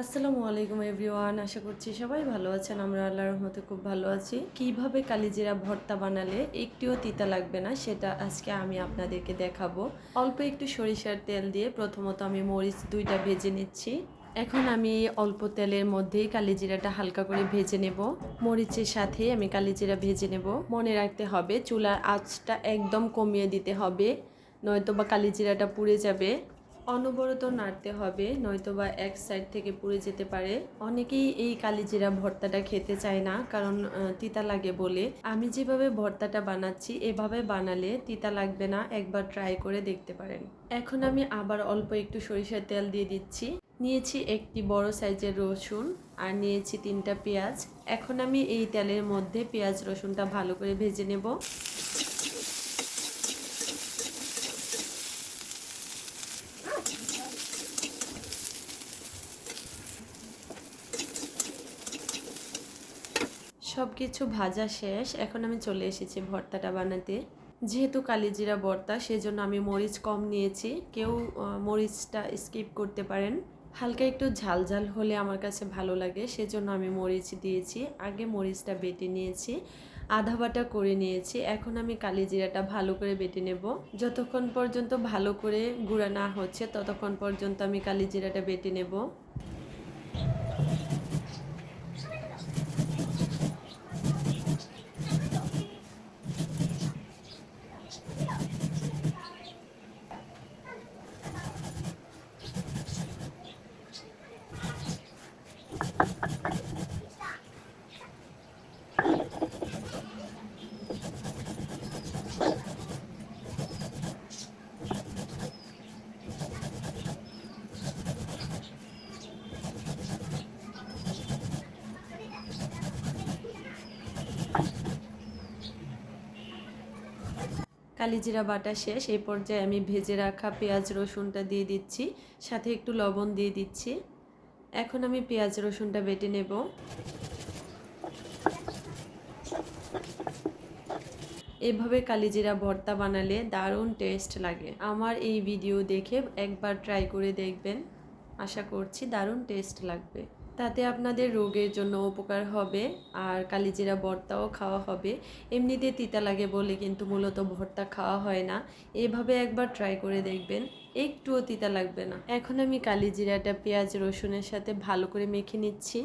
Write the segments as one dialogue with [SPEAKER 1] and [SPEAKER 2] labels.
[SPEAKER 1] আসসালামু আলাইকুম এভরিওয়ান, আশা করছি সবাই ভালো আছেন। আমরা আল্লাহর রহমতে খুব ভালো আছি। কীভাবে কালিজিরা ভর্তা বানালে একটিও তিতা লাগবে না, সেটা আজকে আমি আপনাদেরকে দেখাবো। অল্প একটু সরিষার তেল দিয়ে প্রথমত আমি মরিচ দুইটা ভেজে নিচ্ছি। এখন আমি অল্প তেলের মধ্যেই কালিজিরাটা হালকা করে ভেজে নেব। মরিচের সাথে আমি কালিজিরা ভেজে নেব। মনে রাখতে হবে, চুলার আঁচটা একদম কমিয়ে দিতে হবে নয়তো বা কালিজিরাটা পুড়ে যাবে। অনবরত নাড়তে হবে, নয়তোবা এক সাইড থেকে পুড়ে যেতে পারে। অনেকেই এই কালিজিরা ভর্তাটা খেতে চায় না, কারণ তিতা লাগে বলে। আমি যেভাবে ভর্তাটা বানাচ্ছি, এভাবে বানালে তিতা লাগবে না, একবার ট্রাই করে দেখতে পারেন। এখন আমি আবার অল্প একটু সরিষার তেল দিয়ে দিচ্ছি। নিয়েছি একটি বড় সাইজের রসুন আর নিয়েছি তিনটা পেঁয়াজ। এখন আমি এই তেলের মধ্যে পেঁয়াজ রসুনটা ভালো করে ভেজে নেব। সব কিছু ভাজা শেষ, এখন আমি চলে এসেছি ভর্তাটা বানাতে। যেহেতু কালিজিরা ভর্তা, সেজন্য আমি মরিচ কম নিয়েছি। কেউ মরিচটা স্কিপ করতে পারেন। হালকা একটু ঝাল ঝাল হলে আমার কাছে ভালো লাগে, সেজন্য আমি মরিচ দিয়েছি। আগে মরিচটা বেটে নিয়েছি, আধা বাটা করে নিয়েছি। এখন আমি কালিজিরাটা ভালো করে বেটে নেব। যতক্ষণ পর্যন্ত ভালো করে গুঁড়া না হচ্ছে, ততক্ষণ পর্যন্ত আমি কালিজিরাটা বেটে নেব। কালিজিরা বাটা শেষ। এই পর্যায়ে আমি ভেজে রাখা পেঁয়াজ, রসুনটা দিয়ে দিচ্ছি। সাথে একটু লবণ দিয়ে দিচ্ছি। এখন আমি পেঁয়াজ, রসুনটা বেটে নেব। এভাবে কালিজিরা ভর্তা বানালে দারুণ টেস্ট লাগে। আমার এই ভিডিও দেখে একবার ট্রাই করে দেখবেন। আশা করছি দারুণ টেস্ট লাগবে। তাতে আপনাদের রোগের জন্য উপকার হবে, আর কালিজিরা ভর্তাও খাওয়া হবে। এমনিতে তিতা লাগে বলে কিন্তু মূলত ভর্তা খাওয়া হয় না। এভাবে একবার ট্রাই করে দেখবেন, একটুও তিতা লাগবে না। এখন আমি কালিজিরাটা পেঁয়াজ, রসুনের সাথে ভালো করে মেখে নিচ্ছি।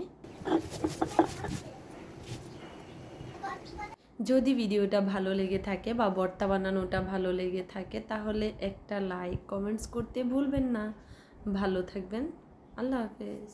[SPEAKER 1] যদি ভিডিওটা ভালো লেগে থাকে বা ভর্তা বানানোটা ভালো লেগে থাকে, তাহলে একটা লাইক কমেন্টস করতে ভুলবেন না। ভালো থাকবেন। আল্লাহ হাফেজ।